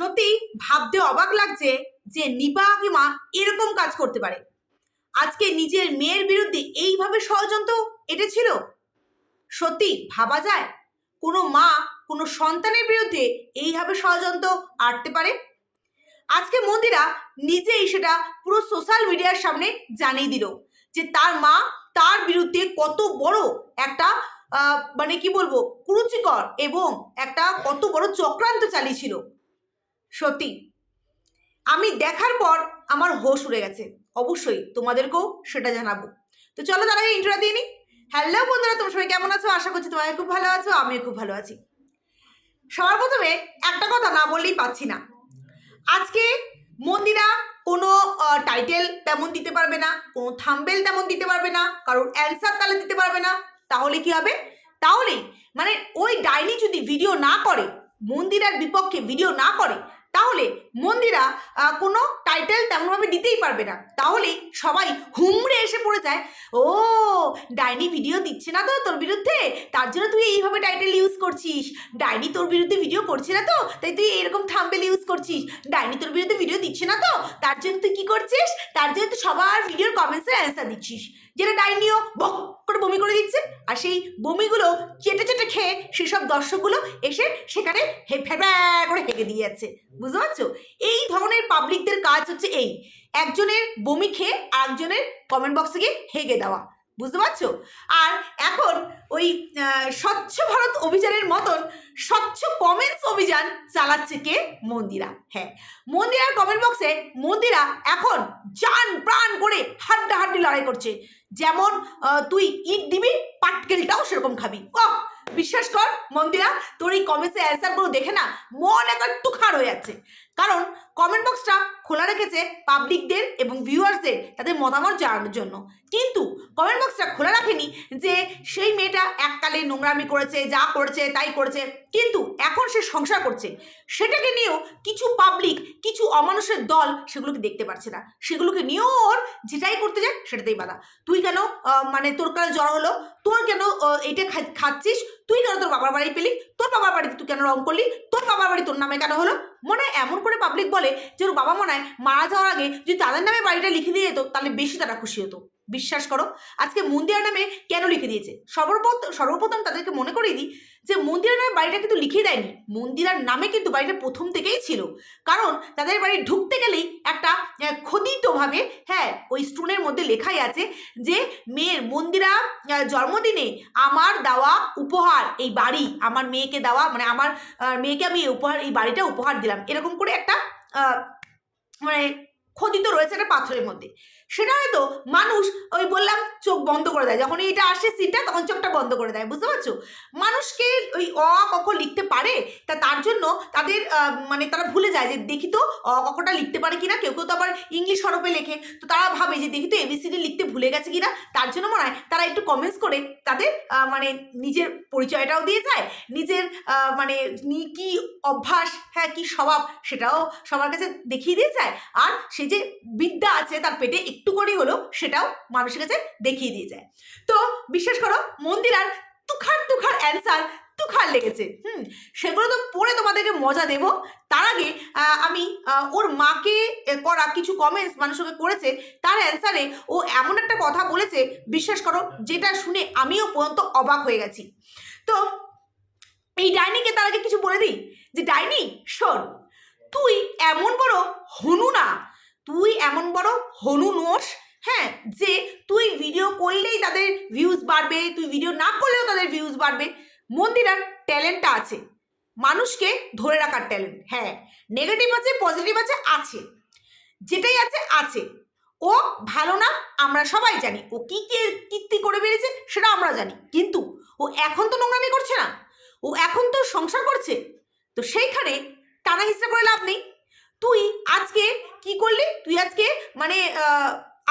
সত্যি ভাবতে অবাক লাগছে যে নিপা কাকিমা এরকম কাজ করতে পারে। আজকে নিজের মেয়ের বিরুদ্ধে এইভাবে ষড়যন্ত্র এটেছিল? সত্যি ভাবা যায়? কোনো মা কোনো সন্তানের বিরুদ্ধে এইভাবে ষড়যন্ত্র আটতে পারে? আজকে মন্দিরা নিজেই সেটা পুরো সোশ্যাল মিডিয়ার সামনে জানিয়ে দিল যে তার মা তার বিরুদ্ধে কত বড় একটা মানে কি বলব, কুরুচিকর এবং একটা কত বড় চক্রান্ত চালিয়েছিল। সত্যি। আমি দেখার পর আমার হোশ উড়ে গেছে। অবশ্যই তোমাদেরকেও সেটা জানাব। তো চলো তার ইন্ট্রো দিয়ে নিই হ্যালো বন্ধুরা, তোমরা সবাই কেমন আছো? আশা করছি তোমার খুব ভালো আছো, আমিও খুব ভালো আছি। সবার প্রথমে একটা কথা না বললেই পাচ্ছি না। আজকে মন্দিরা কোনো টাইটেল তেমন দিতে পারবে না, কোনো থাম্বেল তেমন দিতে পারবে না, কারোর অ্যান্সার তাহলে দিতে পারবে না। তাহলে কি হবে? তাহলে মানে ওই ডাইনি যদি ভিডিও না করে, মন্দিরার বিপক্ষে ভিডিও না করে তাহলে মন্দিরা কোনো টাইটেল তেমনভাবে দিতেই পারবে না। তাহলেই সবাই হুমড়ে এসে পড়ে যায়, ও, ডাইনি ভিডিও দিচ্ছে না তো তোর বিরুদ্ধে? তার জন্য তুই এইভাবে টাইটেল ইউজ করছিস। ডাইনি তোর বিরুদ্ধে ভিডিও করছে না তো? তাই তুই এরকম থাম্বেল ইউজ করছিস। ডাইনি তোর বিরুদ্ধে ভিডিও দিচ্ছে না তো? তার জন্য তুই কি করছিস? তার জন্য তুই সবার ভিডিওর কমেন্টসের অ্যান্সার দিচ্ছিস। যেটা ডাইনিও বক করে বমি করে দিচ্ছে আর সেই বমিগুলো চেটে চেটে খেয়ে সেসব দর্শকগুলো এসে সেখানে হে করে হেগে দিয়ে যাচ্ছে। বুঝতে পারছ? এই ধরনের পাবলিকদের কাজ হচ্ছে এই। একজনের বমি খেয়ে আরেকজনের কমেন্ট বক্সে গিয়ে হেগে দেওয়া। বুঝতে পারছ? আর এখন ওই স্বচ্ছ ভারত অভিযানের মতন স্বচ্ছ কমেন্টস অভিযান চালাচ্ছে কে? মন্দিরা। হ্যাঁ মন্দিরার কমেন্ট বক্সে মন্দিরা এখন জান প্রাণ করে হাড্ডাহাড্ডি লড়াই করছে। যেমন তুই ইট দিবি, পাটকেলটাও সেরকম খাবি। ও বিশ্বাস কর মন্দিরা, তোর এই কমেন্টসের অ্যান্সারগুলো দেখে না মন একবার তুখার হয়ে যাচ্ছে। কারণ কমেন্ট বক্সটা খোলা রেখেছে পাবলিকদের এবং ভিউয়ার্সদের তাদের মতামত জানানোর জন্য। কিন্তু কমেন্ট বক্সটা খোলা রাখেনি যে সেই মেয়েটা এককালে নোংরামি করেছে, যা করেছে, তাই করেছে। কিন্তু এখন সে সংসার করছে। সেটাকে নিয়েও কিছু পাবলিক কিছু অমানুষের দল সেগুলোকে দেখতে পারছে না। সেগুলোকে নিয়েও ওর যেটাই করতে যায় সেটাতেই বাধা। তুই কেন মানে তোর কেন জ্বর হলো? তোর কেন এটা খাচ্ছিস? তুই কেন তোর বাবার বাড়ি পেলি? তোর বাবার বাড়িতে তুই কেন রং করলি? তোর বাবার বাড়ি তোর নামে কেন হলো? মনে হয় এমন করে পাবলিক বলে যে ওর বাবা মনে হয় মারা যাওয়ার আগে যদি তাদের নামে বাড়িটা লিখে দিয়ে যেত, তাহলে বেশি তারা খুশি হতো। বিশ্বাস করো। আজকে মন্দিরা নামে কেন লিখে দিয়েছে? সর্বপ্রথম সর্বপ্রথম তাদেরকে মনে করিয়ে দিই যে মন্দিরা নামে বাড়িটা কিন্তু লিখে দেয়নি। মন্দিরার নামে কিন্তু বাড়িটা প্রথম থেকেই ছিল। কারণ তাদের বাড়ি ঢুকতে গেলেই একটা খোদিতভাবে হ্যাঁ ওই স্টোনের মধ্যে লেখাই আছে যে, মেয়ের মন্দিরা জন্মদিনে আমার দেওয়া উপহার, এই বাড়ি, আমার মেয়েকে দেওয়া মানে আমার মেয়েকে আমি উপহার, এই বাড়িটা উপহার দিলাম। এরকম করে একটা মানে খোদিত রয়েছে একটা পাথরের মধ্যে। সেটা হয়তো মানুষ ওই বললাম চোখ বন্ধ করে দেয়। যখন এটা আসে সিটটা তখন চোখটা বন্ধ করে দেয়, বুঝতে পারছ? মানুষকে ওই অ, ক, খ লিখতে পারে, তা তার জন্য তাদের মানে তারা ভুলে যায় যে দেখি তো অ, ক খটা লিখতে পারে কিনা, কেউ কেউ তো আবার ইংলিশ হরফে লেখে। তো তারা ভাবে যে দেখি তো এবিসিডি লিখতে ভুলে গেছে কিনা, তার জন্য মনে হয় তারা একটু কমেন্টস করে তাদের মানে নিজের পরিচয়টাও দিয়ে যায়, নিজের মানে কি অভ্যাস হ্যাঁ কি স্বভাব, সেটাও সবার কাছে দেখিয়ে দিয়ে যায়। আর সে যে বিদ্যা আছে তার পেটে একটু করেই হলো সেটাও মানুষের কাছে দেখিয়ে দিয়ে যায়। তো বিশ্বাস করো মন্দিরার তুখার তুখার অ্যান্সার তুখার লেগেছে। হুম, সেগুলো তো পড়ে তোমাদেরকে মজা দেব। তার আগে আমি ওর মাকে করা কিছু কমেন্টস মানুষকে করেছে, তার অ্যান্সারে ও এমন একটা কথা বলেছে, বিশ্বাস করো, যেটা শুনে আমিও পর্যন্ত অবাক হয়ে গেছি। তো এই ডাইনিকে তার আগে কিছু বলে দিই, যে, ডাইনি, শোন, তুই এমন বড় হনু না তুই এমন বড় হনু নোস হ্যাঁ যে তুই ভিডিও করলেই তাদের ভিউজ বাড়বে, তুই ভিডিও না করলেও তাদের ভিউজ বাড়বে। মন্দিরার ট্যালেন্টটা আছে। মানুষকে ধরে রাখার ট্যালেন্ট হ্যাঁ নেগেটিভ আছে পজিটিভ আছে আছে। যেটাই আছে আছে। ও ভালো না, আমরা সবাই জানি। ও কী কে, কীর্তি করে বেরিয়েছে সেটা আমরা জানি। কিন্তু ও এখন তো নোংরামি করছে না। ও এখন তো সংসার করছে। তো সেইখানে টানা হিসেবে করে লাভ নেই। তুই আজকে কি করলি? তুই আজকে মানে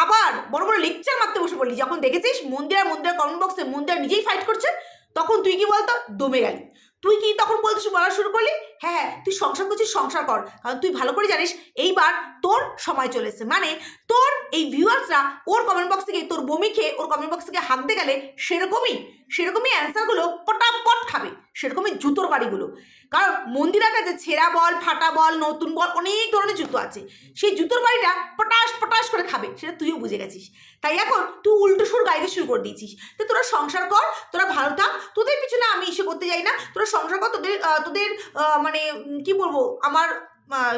আবার বড় বড় লেকচার মারতে বসে পড়লি। যখন দেখেছিস মন্দিরা মন্দিরা কমেন্ট বক্সে মন্দিরা নিজেই ফাইট করছে, তখন তুই কি বলতো? দমে গেলি। তুই কি তখন বলতে বলা শুরু করলি? হ্যাঁ হ্যাঁ তুই সংসার করছিস সংসার কর। কারণ তুই ভালো করে জানিস এইবার তোর সময় চলে এসেছে। মানে তোর এই ভিউয়ার্সরা ওর কমেন্ট বক্স থেকে তোর বমি খেয়ে ওর কমেন্ট বক্স থেকে হাঁকতে গেলে সেরকমই সেরকমই অ্যান্সারগুলো পটাপট খাবে। সেরকমই জুতোর বাড়িগুলো। কারণ মন্দিরের কাছে ছেঁড়া বল ফাটা বল নতুন বল অনেক ধরনের জুতো আছে। সেই জুতোর বাড়িটা পটাশ পটাশ করে খাবে সেটা তুইও বুঝে গেছিস। তাই এখন তুই উল্টো সুর গাইতে শুরু করে দিয়েছিস। তো তোরা সংসার কর তোরা ভালো থাক তোদের পিছনে আমি এসে করতে যাই না। তোরা সংসার কর তোদের তোদের আহ, মানে কি বলব? আমার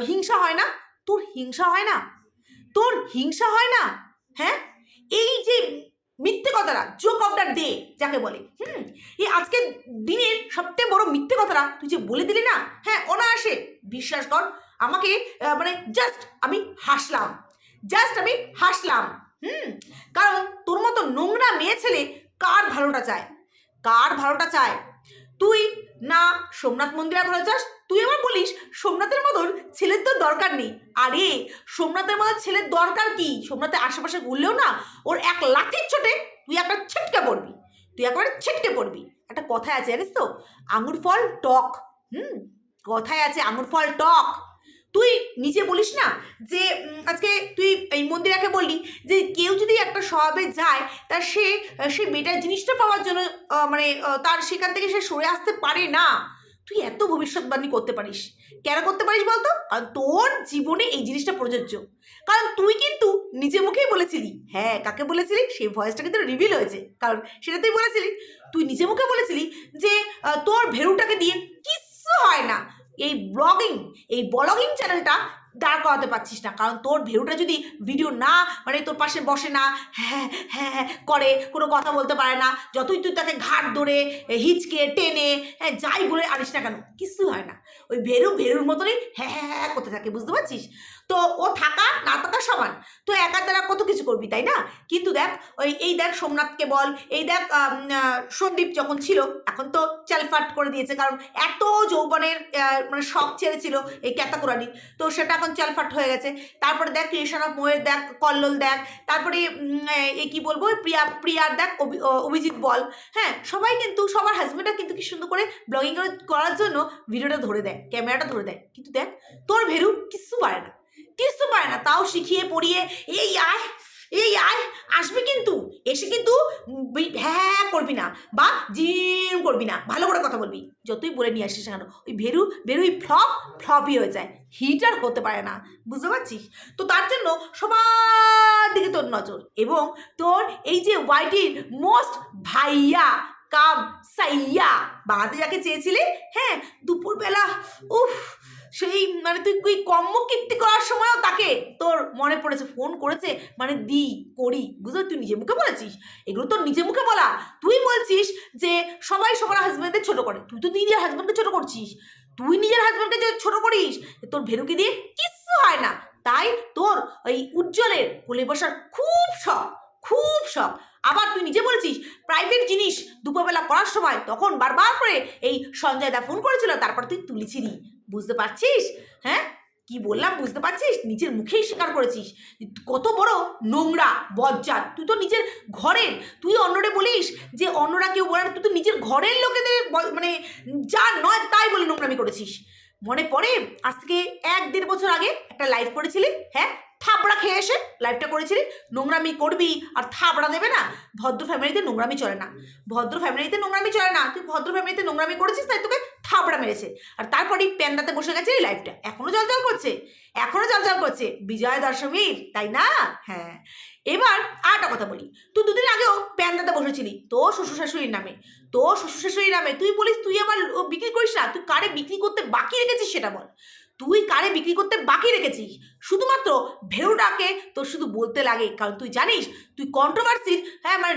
হিংসা হয় না। তোর হিংসা হয় না? তোর হিংসা হয় না? হ্যাঁ? এই যে মিথ্যে কথাটা জোক অফ দ্য ডে যাকে বলে, হুম? এই আজকের দিনের সবচেয়ে বড় মিথ্যে কথাটা তুই যে বলে দিলি না হ্যাঁ অনায়াসে বিশ্বাস কর, আমাকে মানে জাস্ট আমি হাসলাম। জাস্ট আমি হাসলাম, হুম? কারণ তোর মতো নোংরা মেয়ে ছেলে কার ভালোটা চায়? কার ভালোটা চায়? তুই না সোমনাথ মন্দিরে ভালো চাস তুই আবার বলিস সোমনাথের মতন ছেলের তো দরকার নেই। আরে, সোমনাথের মতন ছেলের দরকার কি? সোমনাথের আশেপাশে ঘুরলেও না ওর এক লাঠির চোটে তুই একটা ছিটকে পড়বি। তুই একেবারে ছিটকে পড়বি। একটা কথায় আছে জানিস তো? আঙুর ফল টক। হুম? কথায় আছে আঙুর ফল টক। তুই নিজে বলিস না যে আজকে তুই এই মন্দিরাকে বললি যে কেউ যদি একটা স্বভাবে যায়, তা সে সে বেটার জিনিসটা পাওয়ার জন্য মানে তার সেখান থেকে সে সরে আসতে পারে না। তুই এত ভবিষ্যৎবাণী করতে পারিস। কেন করতে পারিস বলতো? কারণ তোর জীবনে এই জিনিসটা প্রযোজ্য। কারণ তুই কিন্তু নিজে মুখেই বলেছিলি। হ্যাঁ কাকে বলেছিলি? সেই ভয়েসটা কিন্তু রিভিল হয়েছে। কারণ সেটা তুই বলেছিলি। তুই নিজে মুখে বলেছিলি যে তোর ভেরুটাকে দিয়ে কিচ্ছু হয় না। এই ব্লগিং এই ব্লগিং চ্যানেলটা দাঁড় করাতে পারছিস না। কারণ তোর ভেরুটা যদি ভিডিও না মানে তোর পাশে বসে না হ্যাঁ হ্যাঁ হ্যাঁ করে, কোনো কথা বলতে পারে না, যতই তুই তাকে ঘাট ধরে হিচকে, টেনে হ্যাঁ যাই বলে আনিস না কেন কিছু হয় না। ওই ভেরু ভেরুর মতনই হ্যাঁ হ্যাঁ হ্যাঁ করতে থাকে, বুঝতে পারছিস? তো ও থাকা, না থাকা সমান। তো একার দ্বারা কত কিছু করবি, তাই না? কিন্তু দেখ, ওই, এই দেখ সোমনাথকে বল, এই দেখ সন্দীপ যখন ছিল, এখন তো চালফাট করে দিয়েছে, কারণ এত যৌবনের মানে শখ ছেড়েছিল এই ক্যাতাকুরানি। তো সেটা এখন চালফাট হয়ে গেছে। তারপরে দেখ, ক্রিয়েশন অফ মোয়ের দেখ, কল্লোল দেখ, তারপরে এ কি বলব প্রিয়া, প্রিয়ার দেখ, অভি- অভিজিৎ বল। হ্যাঁ সবাই কিন্তু, সবার হাজবেন্ডরা কিন্তু কি সুন্দর করে ব্লগিং করার জন্য ভিডিওটা ধরে দেয় ক্যামেরাটা ধরে দেয়। কিন্তু দেখ, তোর ভেরু কিচ্ছু পারে না। কিচ্ছু পারে না, তাও শিখিয়ে পড়িয়ে, এই আয় এই আয়, আসবে কিন্তু, এসে কিন্তু হ্যাঁ হ্যাঁ করবি না বা জিম করবি না, ভালো করে কথা বলবি, যতই বলে নিয়ে আসিস কেন, ওই ভেরু ভেরু ওই ফ্লপ, ফ্লপই হয়ে যায় হিটার হতে পারে না, বুঝতে পারছিস? তো তার জন্য সবার দিকে তোর নজর এবং তোর এই যে ওয়াইটির মোস্ট ভাইয়া, কাম সাইয়া, বানাতে যাকে চেয়েছিলে হ্যাঁ দুপুরবেলা, উফ সেই মানে তুই ওই কম্ম কীর্তি করার সময়ও তাকে তোর মনে পড়েছে ফোন করেছে মানে দি, করি, বুঝলি? তুই নিজে মুখে বলেছিস? এগুলো তোর নিজে মুখে বলা। তুই বলছিস যে সবাই সবার হাজব্যান্ডদের ছোট করে। তুই তো নিজের হাজব্যান্ডকে ছোট করছিস। তুই নিজের হাজব্যান্ডকে যে ছোট করিস তোর ভেরুকে দিয়ে কিচ্ছু হয় না। তাই তোর ওই উজ্জ্বলের কোলে বসার খুব শখ খুব শখ। আবার তুই নিজে বলেছিস প্রাইভেট জিনিস দুপুরবেলা করার সময় তখন বারবার করে এই সঞ্জয় দা ফোন করেছিল, তারপর তুই তুলেছিলি। বুঝতে পারছিস? হ্যাঁ? কি বললাম? বুঝতে পারছিস? নিজের মুখেই স্বীকার করেছিস। কত বড় নোংরা, বজ্জাত। তুই তো নিজের ঘরের। তুই অন্যরে বলিস যে, অন্যরা কেউ বলার তুই তো নিজের ঘরের লোকেদের মানে যা নয় তাই বলে নোংরামি করেছিস। মনে পড়ে? আজ থেকে এক দেড় বছর আগে একটা লাইভ করেছিলি? হ্যাঁ? থাবড়া খেয়ে এসে লাইফটা করেছিলি। নোংরামি করবি আর থাবড়া দেবে না। ভদ্র ফ্যামিলিতে নোংরামি চলে না। ভদ্র ফ্যামিলিতে নোংরামি চলে না। তুই ভদ্র ফ্যামিলিতে নোংরামি করেছিস, তাই তোকে থাবড়া মেরেছে। আর তারপরেই প্যান্ডাতে বসে গেছে এই লাইভটা এখনও জল জল করছে। এখনও জল জল করছে। বিজয় দশমীর, তাই না? হ্যাঁ। এবার আর একটা কথা বলি। তুই দুদিন আগেও প্যান্ডাতে বসেছিলি। তোর শ্বশুর শাশুড়ির নামে। তোর শ্বশুর শাশুড়ির নামে। তুই বলিস, তুই আবার বিক্রি করিস না। তুই কারে বিক্রি করতে বাকি রেখেছিস সেটা বল। তুই কারে বিক্রি করতে বাকি রেখেছিস? শুধুমাত্র ভেরুটাকে তোর শুধু বলতে লাগে, কারণ তুই জানিস, তুই কন্ট্রোভার্সির হ্যাঁ মানে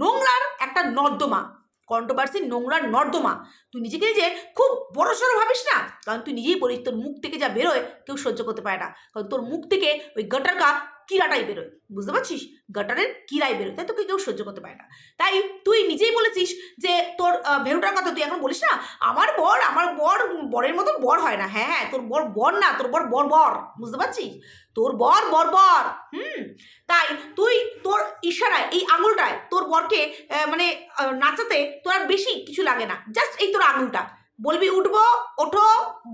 নোংরার একটা নর্দমা। কন্ট্রোভার্সির নোংরার নর্দমা। তুই নিজেকে নিজে খুব বড় সড়ো ভাবিস না? কারণ তুই নিজেই বলিস, তোর মুখ থেকে যা বেরোয়, কেউ সহ্য করতে পারে না। কারণ তোর মুখ থেকে ওই গটার গা কিরাটাই বেরোয় বুঝতে পারছিস? গটারের কিরাই বেরোয় তাই তোকে কেউ সহ্য করতে পারে না। তাই তুই নিজেই বলেছিস যে তোর ভেরুটার কথা তুই এখন বলিস না? আমার বর আমার বর বরের মতো বর হয় না। হ্যাঁ হ্যাঁ তোর বর বর না, তোর বর বর বর। বুঝতে পারছিস? তোর বর বর বর। হুম? তাই তুই তোর ইশারায়, এই আঙুলটায় তোর বরকে মানে নাচাতে তোর আর বেশি কিছু লাগে না। জাস্ট এই তোর আঙুলটা। বলবি, উঠবো, ওঠো,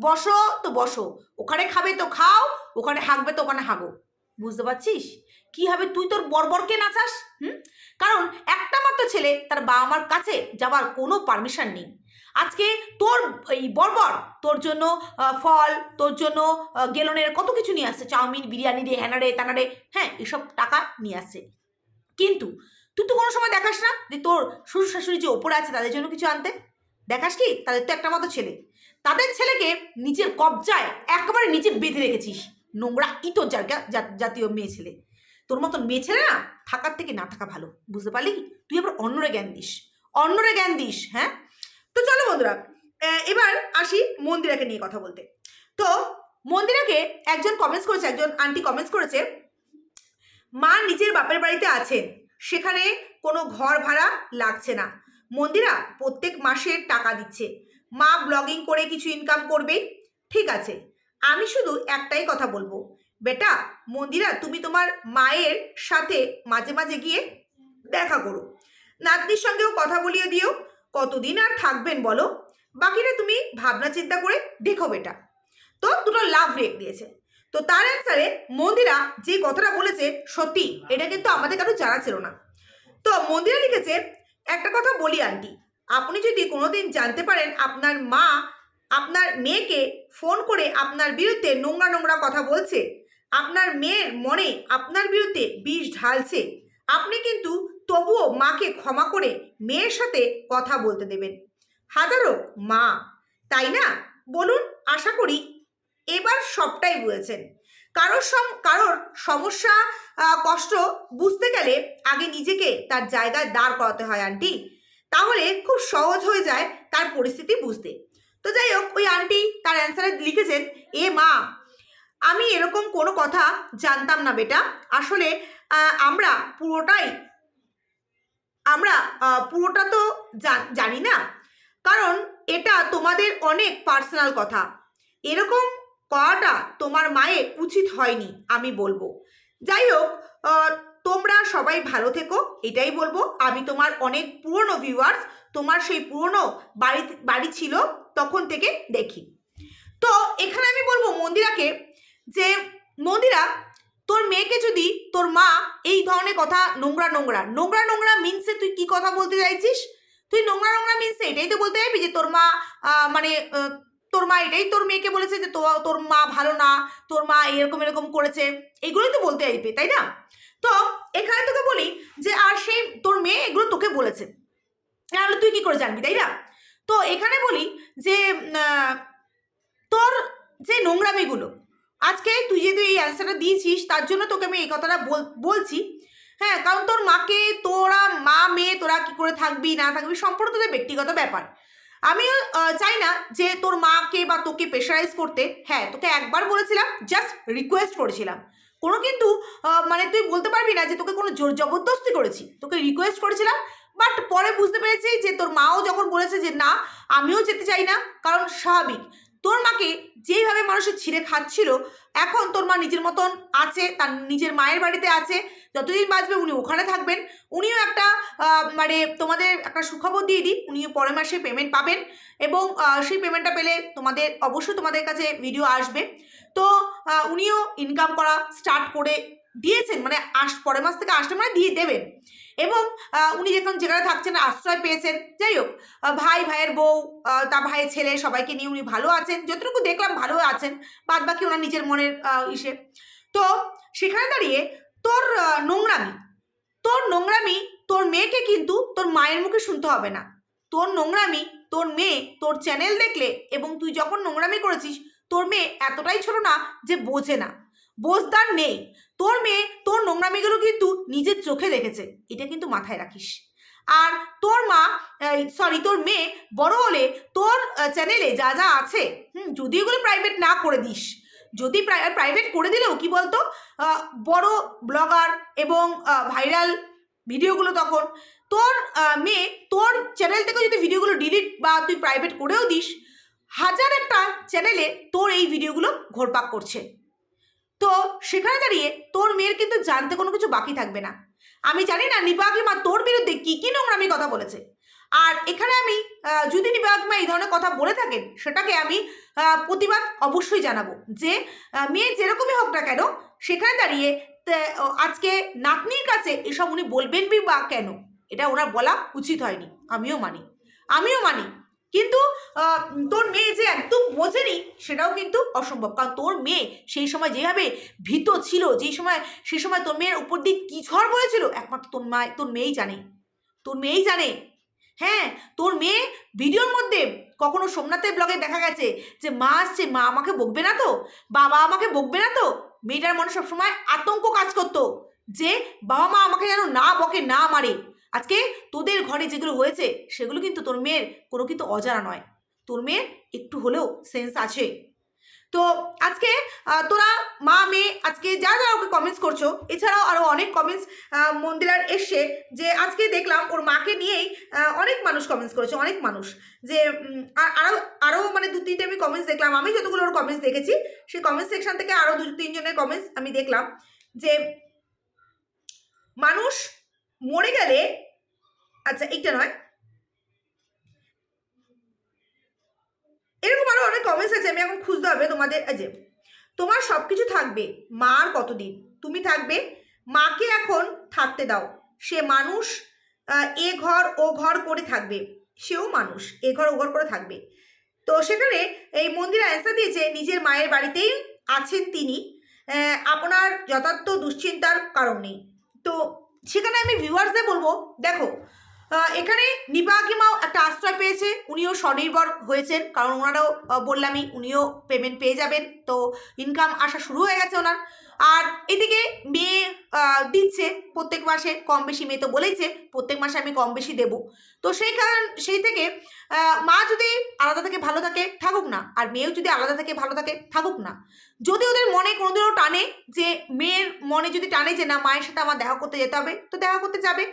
বসো, তো বসো। ওখানে খাবে তো খাও, ওখানে হাঁকবে তো ওখানে হাগো বুঝতে পারছিস? কি হবে তুই তোর বর্বরকে নাচাস? হুম? কারণ একটা মাত্র ছেলে তার বাবা মার কাছে যাবার কোনো পারমিশন নেই। আজকে তোর এই বর্বর তোর জন্য ফল, তোর জন্য গেলনের কত কিছু নিয়ে আসছে? চাউমিন, বিরিয়ানি রে, হ্যানারে, তানারে হ্যাঁ এসব টাকা নিয়ে আসছে। কিন্তু তুই তো কোনো সময় দেখাস না যে তোর শ্বশুর শাশুড়ি যে ওপরে আছে তাদের জন্য কিছু আনতে? দেখাস কি? তাদের তো একটা মতো ছেলে। তাদের ছেলেকে নিজের কবজায় একেবারে নিচে বেঁধে রেখেছিস। নোংরা ইতর জায়গা জাতীয় মেয়ে ছেলে। তোর মতন মেয়ে ছেলে না থাকার থেকে না থাকা ভালো, বুঝতে পারলি? তুই আবার অন্যরে জ্ঞান দিস। অন্যরে জ্ঞান দিস হ্যাঁ? তো চলো বন্ধুরা এবার আসি মন্দিরাকে নিয়ে কথা বলতে। তো মন্দিরাকে একজন কমেন্টস করেছে, একজন আন্টি কমেন্টস করেছে, মা নিজের বাপের বাড়িতে আছেন, সেখানে কোনো ঘর ভাড়া লাগছে না। মন্দিরা প্রত্যেক মাসের টাকা দিচ্ছে। মা ব্লগিং করে কিছু ইনকাম করবে, ঠিক আছে। আমি শুধু একটাই কথা বলব। বেটা, মন্দিরা, তুমি তোমার মায়ের সাথে মাঝে মাঝে গিয়ে দেখা করো। নাতনির সঙ্গেও কথা বলিয়ে দিও। কতদিন আর থাকবেন বলো? বাকিটা তুমি ভাবনা চিন্তা করে দেখো বেটা। তো দুটো লাভ রেক দিয়েছে। তো তার অ্যান্সারে মন্দিরা যে কথাটা বলেছে, সত্যি, এটা কিন্তু আমাদের কারও জানা ছিল না। তো মন্দিরা লিখেছে, একটা কথা বলি আন্টি, আপনি যদি কোনোদিন জানতে পারেন আপনার মা আপনার মেয়েকে ফোন করে আপনার বিরুদ্ধে নোংরা নোংরা কথা বলছে। আপনার মেয়ের মনে আপনার বিরুদ্ধে বিষ ঢালছে। আপনি কিন্তু তবুও মাকে ক্ষমা করে মেয়ের সাথে কথা বলতে দেবেন। হাজারো মা, তাই না? বলুন, আশা করি এবার সবটাই বুঝেছেন। কারোর সম, কারোর সমস্যা কষ্ট বুঝতে গেলে আগে নিজেকে তার জায়গায় দাঁড় করাতে হয়, আন্টি। তাহলে খুব সহজ হয়ে যায় তার পরিস্থিতি বুঝতে। তো যাই হোক, ওই আন্টি তার অ্যান্সারে লিখেছেন, এ মা, আমি এরকম কোনো কথা জানতাম না বেটা। আসলে আমরা পুরোটাই, আমরা পুরোটা তো জানি না। কারণ এটা তোমাদের অনেক পার্সোনাল কথা। এরকম করাটা তোমার মায়ের উচিত হয়নি, আমি বলব। যাই হোক তোমরা সবাই ভালো থেকো, এটাই বলব। আমি তোমার অনেক পুরনো ভিউয়ার্স তোমার সেই পুরনো বাড়ি বাড়ি ছিল তখন থেকে দেখি। তো এখানে আমি বলব মন্দিরাকে যে, মন্দিরা, তোর মেয়েকে যদি তোর মা এই ধরনের কথা নোংরা নোংরা নোংরা নোংরা মিনসে তুই কি কথা বলতে চাইছিস? তুই নোংরা নোংরা মিনসে এটাই তো বলতে চাইবি যে, তোর মা মানে তোর মা এটাই তোর মেয়েকে বলেছে যে তোর মা ভালো না, তোর মা এরকম এরকম করেছে, এগুলোই তো বলতে চাইবি, তাই না? তো এখানে তোকে বলি যে, আর সেই তোর মেয়ে এগুলো তোকে বলেছে। তাহলে তুই কি করে জানবি, তাই না? তো এখানে বলি যে তোর যে নোংরামিগুলো আজকে তুই যেহেতু এই অ্যান্সারটা দিয়েছিস তার জন্য তোকে আমি এই কথাটা বল- বলছি। হ্যাঁ কারণ তোর মাকে তোরা মা মেয়ে তোরা কি করে থাকবি না থাকবি সম্পূর্ণ তোদের ব্যক্তিগত ব্যাপার। আহ, চাই না যে তোর মাকে বা তোকে প্রেশারাইজ করতে হ্যাঁ তোকে একবার বলেছিলাম জাস্ট রিকোয়েস্ট করেছিলাম। কোনো কিন্তু মানে তুই বলতে পারবি না যে তোকে কোনো জোর জবরদস্তি করেছি। তোকে রিকোয়েস্ট করেছিলাম বাট পরে বুঝতে পেরেছি যে তোর মাও যখন বলেছে যে না, আমিও যেতে চাই না, কারণ স্বাভাবিক। তোর মাকে যেইভাবে মানুষের ছিঁড়ে খাচ্ছিল, এখন তোর মা নিজের মতন আছে, তার নিজের মায়ের বাড়িতে আছে, যতদিন বাঁচবে উনি ওখানে থাকবেন। উনিও একটা মানে তোমাদের একটা সুখবর দিয়ে দিই, উনিও পরের মাসে পেমেন্ট পাবেন এবং সেই পেমেন্টটা পেলে তোমাদের, অবশ্যই তোমাদের কাছে ভিডিও আসবে। তো উনিও ইনকাম করা স্টার্ট করে দিয়েছেন মানে আস, পরের মাস থেকে আসলে মানে দিয়ে দেবেন। এবং উনি যখন, যেখানে থাকছেন আশ্রয় পেয়েছেন। যাই হোক ভাই, ভাইয়ের বউ তার ভাইয়ের ছেলে সবাইকে নিয়ে উনি ভালো আছেন। যতটুকু দেখলাম ভালো আছেন বাদ বাকি ওনার নিজের মনের ইসে। তো সেখানে দাঁড়িয়ে তোর নোংরামি তোর নোংরামি তোর মেয়েকে কিন্তু তোর মায়ের মুখে শুনতে হবে না। তোর নোংরামি তোর মেয়ে তোর চ্যানেল দেখলে এবং তুই যখন নোংরামি করেছিস, তোর মেয়ে এতটাই ছোট না যে বোঝে না। বোঝদার নেই। তোর মেয়ে, তোর নোংরামিগুলো কিন্তু নিজের চোখে দেখেছে। এটা কিন্তু মাথায় রাখিস। আর তোর মা সরি তোর মেয়ে বড় হলে তোর চ্যানেলে যা যা আছে, হুম, যদি এগুলো প্রাইভেট না করে দিস, যদি প্রাইভেট করে দিলেও কি বলতো বড় ব্লগার এবং ভাইরাল ভিডিওগুলো তখন তোর মেয়ে তোর চ্যানেল থেকে যদি ভিডিওগুলো ডিলিট বা তুই প্রাইভেট করেও দিস, হাজার একটা চ্যানেলে তোর এই ভিডিওগুলো ঘোরপাক করছে। তো সেখানে দাঁড়িয়ে তোর মেয়ের কিন্তু জানতে কোনো কিছু বাকি থাকবে না। আমি জানি না নিবাকি মা তোর বিরুদ্ধে কি কি নোংরামি কথা বলেছে। আর এখানে আমি যদি নিবাগমা এই ধরনের কথা বলে থাকেন, সেটাকে আমি প্রতিবাদ অবশ্যই জানাব যে মেয়ে যেরকমই হোক না কেন, সেখানে দাঁড়িয়ে আজকে নাতনির কাছে এসব উনি বলবেন বি বা কেন? এটা ওনার বলা উচিত হয়নি। আমিও মানি। আমিও মানি কিন্তু তোর মেয়ে যে একদম বোঝেনি, সেটাও কিন্তু অসম্ভব। কারণ তোর মেয়ে সেই সময় যেভাবে ভীত ছিল, যেই সময়, সেই সময় তোর মেয়ের উপর দিয়ে কী ঝড় বয়েছিল, একমাত্র তোর মা, তোর মেয়েই জানে। তোর মেয়েই জানে। হ্যাঁ তোর মেয়ে ভিডিওর মধ্যে কখনো সোমনাথের ব্লগে দেখা গেছে যে মা আসছে, মা আমাকে বকবে না তো? বাবা আমাকে বকবে না তো? মেয়েটার মনে সবসময় আতঙ্ক কাজ করতো যে বাবা মা আমাকে যেন না বকে, না মারে। আজকে তোদের ঘরে যেগুলো হয়েছে, সেগুলো কিন্তু তোর মেয়ের কোনো কিন্তু অজানা নয়। তোর মেয়ের একটু হলেও সেন্স আছে। তো আজকে তোরা মা, মেয়ে, আজকে যা যা ওকে কমেন্টস করছ, এছাড়াও আরও অনেক কমেন্টস মন্দিরার এসে যে আজকে দেখলাম ওর মাকে নিয়েই অনেক মানুষ কমেন্টস করেছে, অনেক মানুষ। যে আর আরও আরও মানে দু, তিনটে আমি কমেন্টস দেখলাম। আমি যতগুলো ওর কমেন্টস দেখেছি সেই কমেন্টস সেকশন থেকে আরও দু, তিনজনের কমেন্টস আমি দেখলাম যে মানুষ মরে গেলে আচ্ছা এইটা নয়। এরকম আরও অনেক কমেন্টস আছে, আমি এখন খুঁজতে হবে তোমাদের যে, তোমার সব কিছু থাকবে মার কতদিন? তুমি থাকবে মাকে এখন থাকতে দাও। সে মানুষ এ ঘর, ও ঘর করে থাকবে। সেও মানুষ, এ ঘর, ও ঘর করে থাকবে। তো সেখানে এই মন্দিরে অ্যান্সার দিয়েছে, নিজের মায়ের বাড়িতেই আছেন তিনি। আপনার যথার্থ দুশ্চিন্তার কারণ নেই। তো সেখানে আমি ভিউয়ার্সদের বলব, দেখো এখানে নিবাকিমাও একটা আশ্রয় পেয়েছে। উনিও স্বনির্ভর হয়েছেন, কারণ ওনারাও বললামই উনিও পেমেন্ট পেয়ে যাবেন। তো ইনকাম আসা শুরু হয়ে গেছে ওনার। আর এদিকে মেয়ে দিচ্ছে প্রত্যেক মাসে কম বেশি মেয়ে তো বলেইছে, প্রত্যেক মাসে আমি কম বেশি দেবো। তো সেই কারণ, সেই থেকে মা যদি আলাদা থেকে ভালো থাকে, থাকুক না। আর মেয়েও যদি আলাদা থেকে ভালো থাকে, থাকুক না। যদি ওদের মনে কোনোদিনও টানে যে, মেয়ের মনে যদি টানে যে, না, মায়ের সাথে আমার দেখা করতে যেতে হবে তো দেখা করতে যাবে।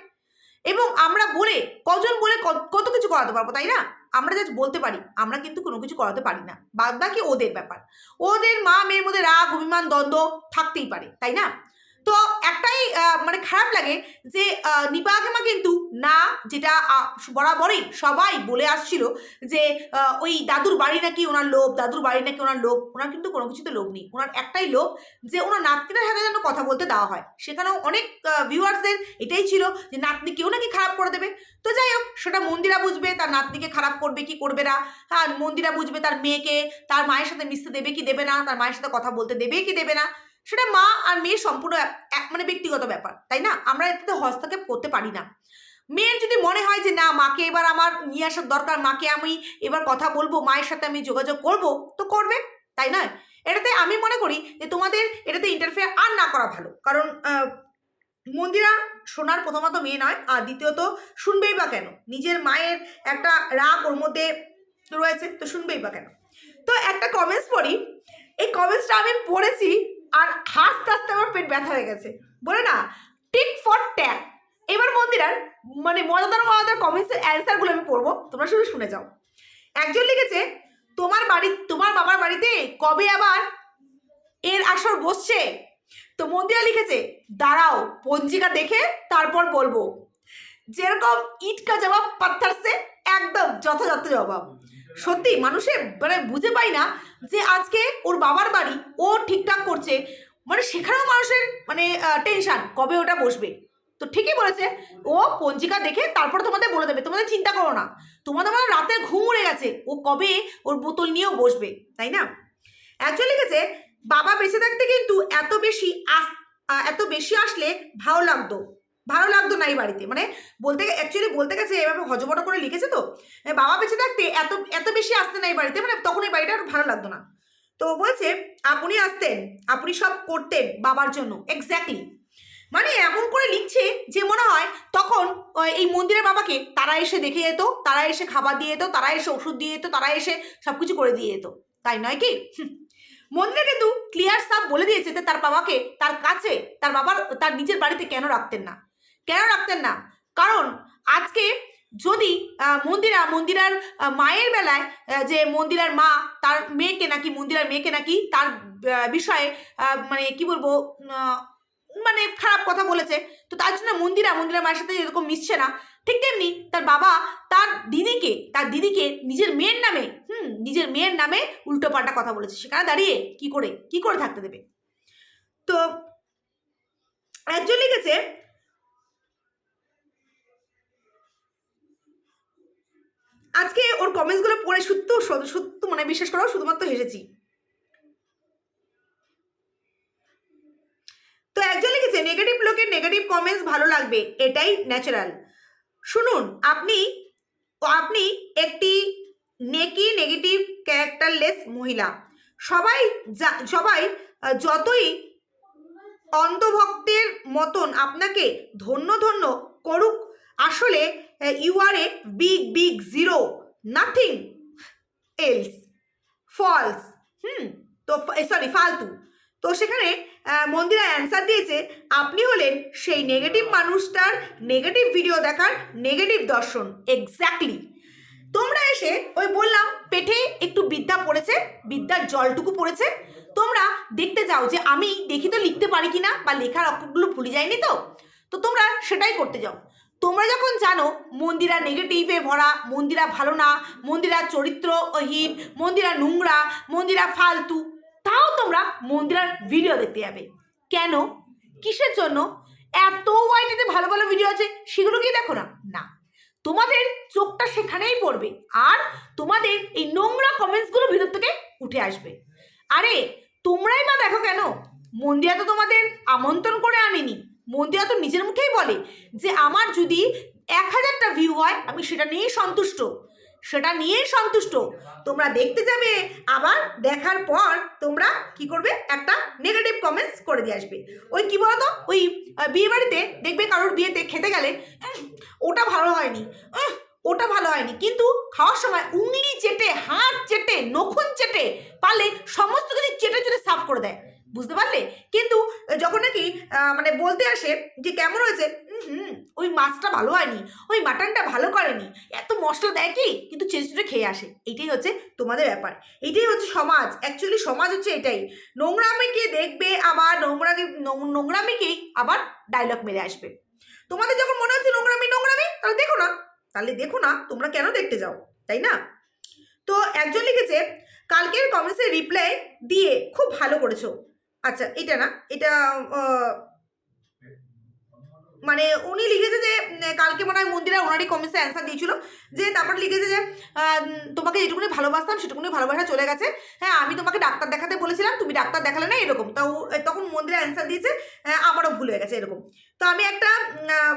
এবং আমরা বলে, কজন বলে কত- কিছু করাতে পারব, তাই না? আমরা জাস্ট বলতে পারি, আমরা কিন্তু কোনো কিছু করাতে পারি না। বাদ বাকি ওদের ব্যাপার। ওদের মা মেয়ের মধ্যে রাগ, অভিমান, দ্বন্দ্ব থাকতেই পারে, তাই না? তো একটাই মানে খারাপ লাগে যে আহ, নিপাকেমা কিন্তু না যেটা বরাবরই সবাই বলে আসছিল যে ওই দাদুর বাড়ি নাকি ওনার লোভ দাদুর বাড়ি নাকি ওনার লোভ ওনার কিন্তু কোনো কিছুতে লোভ নেই। ওনার একটাই লোভ যে ওনার নাতনির সাথে যেন কথা বলতে দেওয়া হয়। সেখানেও অনেক ভিউয়ার্সদের এটাই ছিল যে নাতনি কেউ নাকি খারাপ করে দেবে। তো যাই হোক সেটা মন্দিরা বুঝবে তার নাতনিকে খারাপ করবে কি করবে না। হ্যাঁ মন্দিরা বুঝবে তার মেয়েকে তার মায়ের সাথে মিশতে দেবে কি দেবে না তার মায়ের সাথে কথা বলতে দেবে কি দেবে না। সেটা মা আর মেয়ের সম্পূর্ণ এক- মানে ব্যক্তিগত ব্যাপার, তাই না? আমরা এতে হস্তক্ষেপ করতে পারি না। মেয়ের যদি মনে হয় যে, না, মাকে এবার আমার নিয়ে আসার দরকার, মাকে আমি এবার কথা বলব, মায়ের সাথে আমি যোগাযোগ করব, তো করবে, তাই না এটাতে আমি মনে করি যে, তোমাদের এটাতে ইন্টারফেয়ার আর না করা ভালো। কারণ মন্দিরা সোনার প্রথমত মেয়ে নয়, আর দ্বিতীয়ত শুনবেই বা কেন? নিজের মায়ের একটা রাগ ওর মধ্যে রয়েছে, তো শুনবেই বা কেন? তো একটা কমেন্টস পড়ি। এই কমেন্টসটা আমি পড়েছি আর হাসতে হাসতে আমার পেট ব্যথা হয়ে গেছে। বলে না টিক ফর ট্যাগ এবার মন্দিরার মানে মজাদার মজাদার কমেন্টসের অ্যান্সারগুলো আমি পড়ব, তোমরা শুধু শুনে যাও। একজন লিখেছে, তোমার বাড়ি, তোমার বাবার বাড়িতে কবে আবার এর আসর বসছে? তো মন্দিরা লিখেছে, দাঁড়াও, পঞ্জিকা দেখে তারপর বলব। যেরকম ইট কা জবাব পাত্থার একদম যথাযথ জবাব। সত্যি মানুষে মানে বুঝে পাই না যে আজকে ওর বাবার বাড়ি ও ঠিকঠাক করছে। মানে সেখানেও মানুষের মানে টেনশন কবে ওটা বসবে। তো ঠিকই বলেছে। ও পঞ্জিকা দেখে তারপর তোমাদের বলে দেবে। তোমাদের চিন্তা করো না। তোমাদের মানে রাতের ঘুম উড়ে গেছে। ও কবে ওর বোতল নিয়েও বসবে, তাই না? অ্যাকচুয়ালি লিখেছে বাবা বেঁচে থাকতে কিন্তু এত বেশি আস এত বেশি আসলে ভালো লাগতো। ভালো লাগতো না এই বাড়িতে। মানে বলতে অ্যাকচুয়ালি বলতে গেছে, এভাবে হজবট করে লিখেছে তো। বাবা বেঁচে থাকতে এত এত বেশি আসতে না এই বাড়িতে মানে তখন এই বাড়িটা আর ভালো লাগতো না। তো বলছে, আপনি আসতেন, আপনি সব করতেন বাবার জন্য। এক্স্যাক্টলি মানে এমন করে লিখছে যে মনে হয় তখন এই মন্দিরের বাবাকে তারা এসে দেখে যেত, তারা এসে খাবার দিয়ে যেত, তারা এসে ওষুধ দিয়ে যেত, তারা এসে সব কিছু করে দিয়ে যেত। তাই নয় কি। মন্দিরে কিন্তু ক্লিয়ার সাপ বলে দিয়েছে যে তার বাবাকে তার কাছে, তার বাবার, তার নিজের বাড়িতে কেন রাখতেন না। কেন রাখতেন না? কারণ আজকে যদি মন্দিরা, মন্দিরার মায়ের বেলায় যে মন্দিরার মা, তার মেয়েকে নাকি, মন্দিরার মেয়েকে নাকি তার বিষয়ে মানে কি বলব মানে খারাপ কথা বলেছে, তো তার জন্য মন্দিরা মন্দিরা মায়ের সাথে এরকম মিশছে না। ঠিক তেমনি তার বাবা তার দিদিকে তার দিদিকে নিজের মেয়ের নামে, হুম, নিজের মেয়ের নামে উল্টো পাল্টা কথা বলেছে। সেখানে দাঁড়িয়ে কি করে কি করে থাকতে দেবে? তো একজন লিখেছে আজকে ওর কমেন্টসগুলো পড়ে সত্য সত্য মানে বিশ্বাস করো শুধুমাত্র হেসেছি। তো একজন লিখেছে নেগেটিভ লোকের নেগেটিভ কমেন্টস ভালো লাগবে, এটাই ন্যাচারাল শুনুন, আপনি আপনি একটি নেকি নেগেটিভ ক্যারেক্টারলেস মহিলা। সবাই যা- সবাই, যতই অন্ধভক্তের মতন আপনাকে ধন্য ধন্য করুক, আসলে you are a big big zero nothing else false hmm তো সরি ফালতু। তো সেখানে মন্দিরা অ্যান্সার দিয়েছে, আপনি হলেন সেই নেগেটিভ মানুষটার নেগেটিভ ভিডিও দেখার নেগেটিভ দর্শন। এক্স্যাক্টলি তোমরা এসে, ওই বললাম, পেটে একটু বিদ্যা পড়েছে, বিদ্যার জলটুকু পড়েছে। তোমরা দেখতে যাও যে আমি দেখি তো লিখতে পারি কি না বা লেখার অক্ষরগুলো ভুলে যায়নি তো? তো তোমরা সেটাই করতে যাও। তোমরা যখন জানো মন্দিরা নেগেটিভে ভরা, মন্দিরা ভালো না, মন্দিরা চরিত্রহীন, মন্দিরা নোংরা, মন্দিরা ফালতু, তাও তোমরা মন্দিরার ভিডিও দেখতে যাবে। কেন? কিসের জন্য? এত ওয়াইটিতে ভালো ভালো ভিডিও আছে, সেগুলো কি দেখো না? না। তোমাদের চোখটা সেখানেই পড়বে, আর তোমাদের এই নোংরা কমেন্টসগুলো ভিতর থেকে উঠে আসবে। আরে, তোমরাই বা দেখো কেন? মন্দিরা তো তোমাদের আমন্ত্রণ করে আনেনি। মন্দিরা তো নিজের মুখেই বলে যে আমার যদি এক হাজারটা ভিউ হয় আমি সেটা নিয়েই সন্তুষ্ট। সেটা নিয়েই সন্তুষ্ট। তোমরা দেখতে যাবে আবার দেখার পর তোমরা কি করবে? একটা নেগেটিভ কমেন্টস করে দিয়ে আসবে। ওই কি বলতো? ওই আহ, বিয়ে বাড়িতে দেখবে কারোর বিয়েতে খেতে গেলে "উম, ওটা ভালো হয়নি ওটা ভালো হয়নি। কিন্তু খাওয়ার সময় উংলি চেটে হাত চেটে নখুন চেটে পারলে সমস্ত কিছু চেটে চেটে সাফ করে দেয়। বুঝতে পারলে? কিন্তু যখন নাকি মানে বলতে আসে যে কেমন হয়েছে? "উম, হুম, ওই মাছটা ভালো হয়নি, ওই মাটনটা ভালো করেনি। এত মশলা দেয় কি? কিন্তু চেটে চেটে খেয়ে আসে। এইটাই হচ্ছে তোমাদের ব্যাপার। এটাই হচ্ছে সমাজ। অ্যাকচুয়ালি সমাজ হচ্ছে এটাই। নোংরামিকে দেখবে আবার নোংরা নোংরামিকেই আবার ডায়লগ মেরে আসবে। তোমাদের যখন মনে হচ্ছে নোংরামি নোংরামি, তাহলে দেখো না। তাহলে দেখো না তোমরা কেন দেখতে যাও, তাই না? তো একজন লিখেছে, কালকের কমেন্টসে রিপ্লাই দিয়ে খুব ভালো করেছ। আচ্ছা এটা না এটা মানে উনি লিখেছে যে কালকে মনে হয় মন্দিরে ওনারই কমেন্টসে অ্যান্সার দিয়েছিল যে তারপর লিখেছে যে তোমাকে যেটুকুনি ভালোবাসতাম সেটুকুনি ভালোবাসা চলে গেছে। হ্যাঁ আমি তোমাকে ডাক্তার দেখাতে বলেছিলাম তুমি ডাক্তার দেখালে না এরকম। তো ও- তখন মন্দিরে অ্যান্সার দিয়েছে আহ, আমারও ভুল হয়ে গেছে এরকম। তো আমি একটা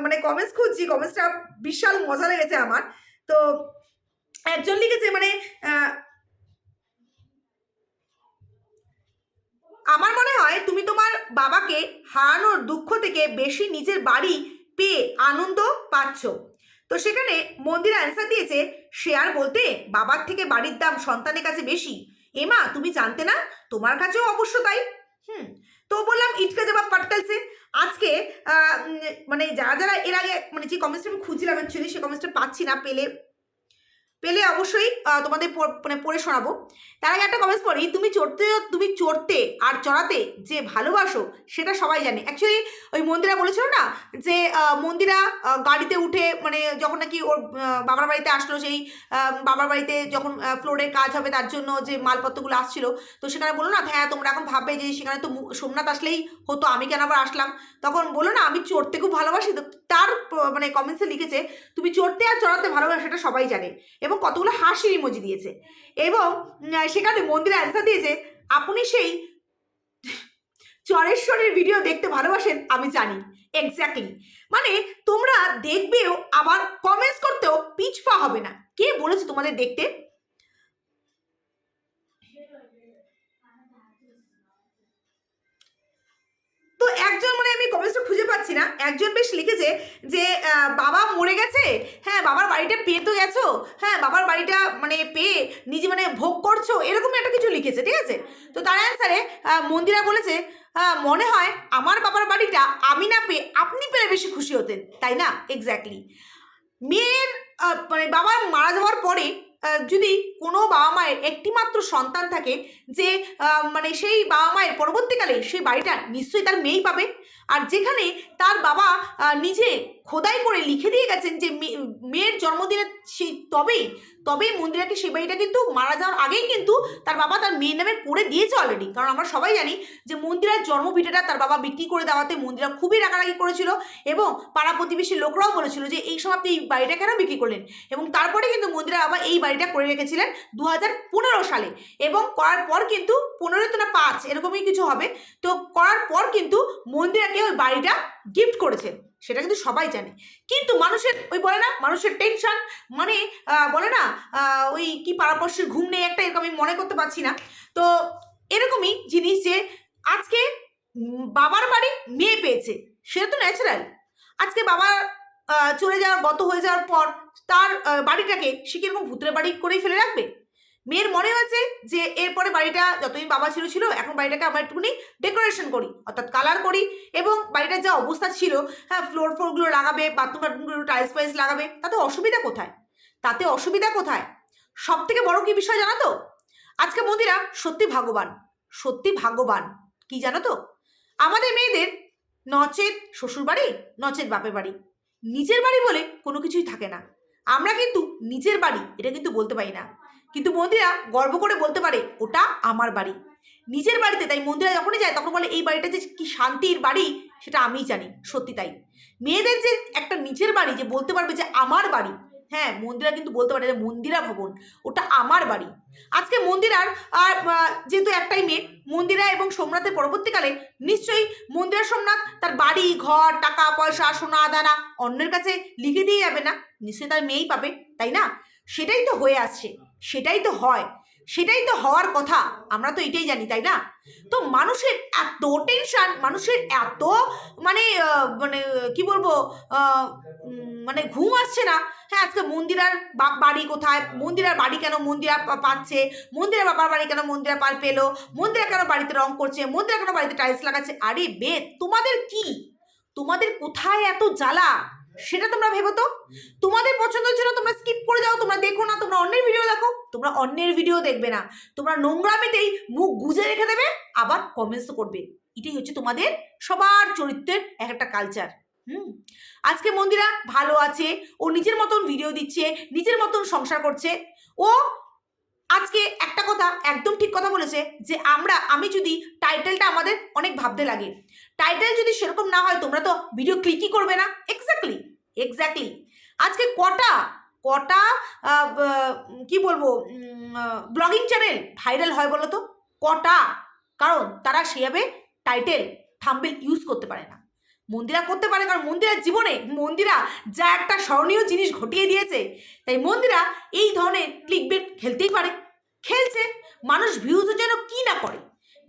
মানে কমেন্টস খুঁজছি কমেন্টসটা বিশাল মজা লেগেছে আমার। তো একজন লিখেছে মানে আমার মনে হয় তুমি তোমার বাবাকে হারানোর দুঃখ থেকে বেশি নিজের বাড়ি পেয়ে আনন্দ পাচ্ছ। তো সেখানে মন্দির অ্যান্সার দিয়েছে শেয়ার বলতে বাবার থেকে বাড়ির দাম সন্তানের কাছে বেশি। এমা, তুমি জানতে না? তোমার কাছেও অবশ্য তাই। হুম, তো বললাম, ইটকা জবাব পাটকালছে আজকে মানে যারা যারা এর আগে মানে যে কমেন্টসটা আমি খুঁজছিলাম অ্যাকচুয়ালি সে কমেন্টসটা পাচ্ছি না, পেলে পেলে অবশ্যই তোমাদের মানে পড়ে শোনাবো। তার আগে একটা কমেন্টস পড়ি, তুমি চড়তে তুমি চড়তে আর চড়াতে যে ভালোবাসো, সেটা সবাই জানে। অ্যাকচুয়ালি ওই মন্দিরা বলেছিল না যে মন্দিরা গাড়িতে উঠে মানে যখন নাকি ওর বাবার বাড়িতে আসলো সেই বাবার বাড়িতে যখন ফ্লোরের কাজ হবে তার জন্য যে মালপত্রগুলো আসছিল, তো সেখানে বলল না হ্যাঁ তোমরা এখন ভাববে যে সেখানে তো সোমনাথ আসলেই হতো, আমি কেন আবার আসলাম? তখন বলো না, আমি চড়তে খুব ভালোবাসি। তার মানে কমেন্টসে লিখেছে, তুমি চড়তে আর চড়াতে ভালোবাসো, সেটা সবাই জানে। এবং কতগুলো হাসির ইমোজি দিয়েছে। এবং সেখানে মন্দিরে অ্যান্সার দিয়েছে, আপনি সেই চরেশ্বরের ভিডিও দেখতে ভালোবাসেন, আমি জানি। এক্স্যাক্টলি মানে তোমরা দেখবেও, আবার কমেন্টস করতেও পিছপা হবে না। কে বলেছে তোমাদের দেখতে? তো একজন কমেন্টসটা খুঁজে পাচ্ছি না। একজন বেশ লিখেছে যে বাবা মরে গেছে? হ্যাঁ বাবার বাড়িটা পেয়ে তো গেছো? হ্যাঁ বাবার বাড়িটা মানে পেয়ে নিজে মানে ভোগ করছ? এরকম একটা কিছু লিখেছে, ঠিক আছে? তো তার অ্যান্সারে মন্দিরা বলেছে মনে হয় আমার বাবার বাড়িটা আমি না পেয়ে আপনি পেলে বেশি খুশি হতেন, তাই না? এক্স্যাক্টলি মেয়ের মানে বাবা মারা যাওয়ার পরে যদি কোনো বাবা মায়ের একটিমাত্র সন্তান থাকে যে মানে সেই বাবা মায়ের পরবর্তীকালে সেই বাড়িটা নিশ্চয়ই তার মেয়েই পাবে আর যেখানে তার বাবা নিজে খোদাই করে লিখে দিয়ে গেছেন যে মেয়ের জন্মদিনে সেই তবেই তবেই মন্দিরাকে সে বাড়িটা কিন্তু মারা যাওয়ার আগেই কিন্তু তার বাবা তার মেয়ের নামে করে দিয়েছে অলরেডি কারণ আমরা সবাই জানি যে, মন্দিরার জন্মভিটাটা তার বাবা বিক্রি করে দেওয়াতে মন্দিরা খুবই রাগারাগি করেছিল এবং পাড়া প্রতিবেশী লোকরাও বলেছিল যে, এই আপনি এই বাড়িটা কেন বিক্রি করলেন? এবং তারপরে কিন্তু মন্দিরা বাবা এই বাড়িটা করে রেখেছিলেন দু হাজার পনেরো সালে। এবং করার পর কিন্তু পনেরো তো না পাঁচ, এরকমই কিছু হবে। তো করার পর কিন্তু মন্দিরাকে ওই বাড়িটা গিফট করেছেন সেটা কিন্তু সবাই জানে। কিন্তু মানুষের, ওই বলে না, মানুষের টেনশন মানে বলে না ওই কি পাড়াপড়শির ঘুম নেই একটা, এরকম আমি মনে করতে পারছি না। তো এরকমই জিনিস যে আজকে বাবার বাড়ি মেয়ে পেয়েছে, সেটা তো ন্যাচারাল আজকে বাবা চলে যাওয়ার, গত হয়ে যাওয়ার পর তার বাড়িটাকে সে কীরকম ভূতের বাড়ি করেই ফেলে রাখবে? মেয়ের মনে হয়েছে যে এরপরে বাড়িটা যতদিন বাবা ছিল ছিল, এখন বাড়িটাকে আমরা একটুখানি ডেকোরেশন করি, অর্থাৎ কালার করি এবং বাড়িটার যা অবস্থা ছিল হ্যাঁ ফ্লোর ফ্লোরগুলো লাগাবে বাথরুম টাথরুমগুলো টাইলস ফাইলস লাগাবে, তাতে অসুবিধা কোথায়? তাতে অসুবিধা কোথায়? সব থেকে বড় কি বিষয় জানো তো? আজকে মন্দিরা সত্যি ভাগ্যবান সত্যি ভাগ্যবান। কি জানো তো? আমাদের মেয়েদের নচেত শ্বশুর বাড়ি, নচেত বাপের বাড়ি। নিজের বাড়ি বলে কোনো কিছুই থাকে না। আমরা কিন্তু নিজের বাড়ি, এটা কিন্তু বলতে পারি না। কিন্তু মন্দিরা গর্ব করে বলতে পারে, ওটা আমার বাড়ি। নিজের বাড়িতে, তাই মন্দিরা যখনই যায়, তখন বলে, এই বাড়িটা যে কি শান্তির বাড়ি, সেটা আমিই জানি। সত্যি তাই। মেয়েদের যে একটা নিজের বাড়ি, যে বলতে পারবে যে আমার বাড়ি হ্যাঁ মন্দিরা কিন্তু বলতে পারে যে মন্দিরা ভবন, ওটা আমার বাড়ি। আজকে মন্দিরার, আর যেহেতু একটাই মেয়ে, মন্দিরা এবং সোমনাথের পরবর্তীকালে নিশ্চয়ই মন্দিরা সোমনাথ তার বাড়ি, ঘর, টাকা, পয়সা, সোনা, দানা অন্যের কাছে লিখে দিয়ে যাবে না, নিশ্চয়ই তার মেয়েই পাবে, তাই না? সেটাই তো হয়ে আসছে। সেটাই তো হয়। সেটাই তো হওয়ার কথা। আমরা তো এটাই জানি, তাই না? তো মানুষের এত টেনশন মানুষের এত মানে মানে কি বলব মানে ঘুম আসছে না। হ্যাঁ আজকে মন্দিরার বা- বাড়ি কোথায়? মন্দিরার বাড়ি কেন মন্দিরা পাচ্ছে? মন্দিরের বাবার বাড়ি কেন মন্দিরা পাল পেল? মন্দিরা কেন বাড়িতে রং করছে? মন্দিরা কেন বাড়িতে টাইলস লাগাচ্ছে? আরে বেদ তোমাদের কি? তোমাদের কোথায় এত জ্বালা? সেটা তোমরা ভেবো তো। তোমাদের পছন্দ ছিল তোমরা স্কিপ করে যাও, তোমরা দেখো না, তোমরা অন্যের ভিডিও দেখো, তোমরা অন্যের ভিডিও দেখবে না। তোমরা নোংরামিতেই মুখ গুজে রেখে দেবে, আবার কমেন্টসও করবে। এটাই হচ্ছে তোমাদের সবার চরিত্রের এক একটা কালচার হুম? আজকে মন্দিরা ভালো আছে, ও নিজের মতন ভিডিও দিচ্ছে, নিজের মতন সংসার করছে। ও আজকে একটা কথা একদম ঠিক কথা বলেছে, যে আমরা, আমি যদি টাইটেলটা আমাদের অনেক ভাবতে লাগে টাইটেল যদি সেরকম না হয়, তোমরা তো ভিডিও ক্লিকই করবে না। এক্স্যাক্টলি এক্স্যাক্টলি আজকে কটা কটা কি বলব ব্লগিং চ্যানেল ভাইরাল হয় বলো তো? কটা? কারণ তারা সেভাবে টাইটেল থাম্বেল ইউজ করতে পারে না। মন্দিরা করতে পারে, কারণ মন্দিরার জীবনে মন্দিরা যা একটা স্মরণীয় জিনিস ঘটিয়ে দিয়েছে, তাই মন্দিরা এই ধরনের ক্লিকবেট খেলতেই পারে। খেলছে, মানুষ ভিউজের জন্য কি না করে,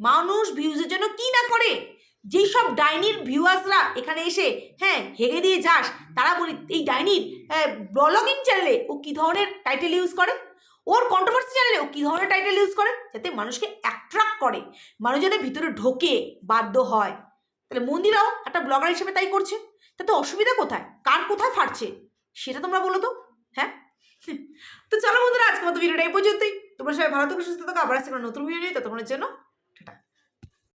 মানুষ ভিউজের জন্য কি না করে যেই সব ডাইনির ভিউয়ার্সরা এখানে এসে হ্যাঁ হেগে দিয়ে যাস। তারা বলি, এই ডাইনির ব্লগিং চ্যানেলে ও কী ধরনের টাইটেল ইউজ করে? ওর কন্ট্রোভার্সি চ্যানেলে ও কী ধরনের টাইটেল ইউজ করে? যাতে মানুষকে অ্যাট্রাক্ট করে। মানুষজনের ভিতরে ঢোকে, বাধ্য হয়। তাহলে মন্দিরাও একটা ব্লগার হিসেবে তাই করছে। তাতে অসুবিধা কোথায়? কার কোথায় ফাটছে? সেটা তোমরা বলো তো হ্যাঁ? তো চলো বন্ধুরা আজকে মতো ভিডিওটা এই পর্যন্তই। তোমরা সবাই ভালো থাকো, সুস্থ থাকো। আবার আসছে নতুন ভিডিও নিয়ে তো তোমার জন্য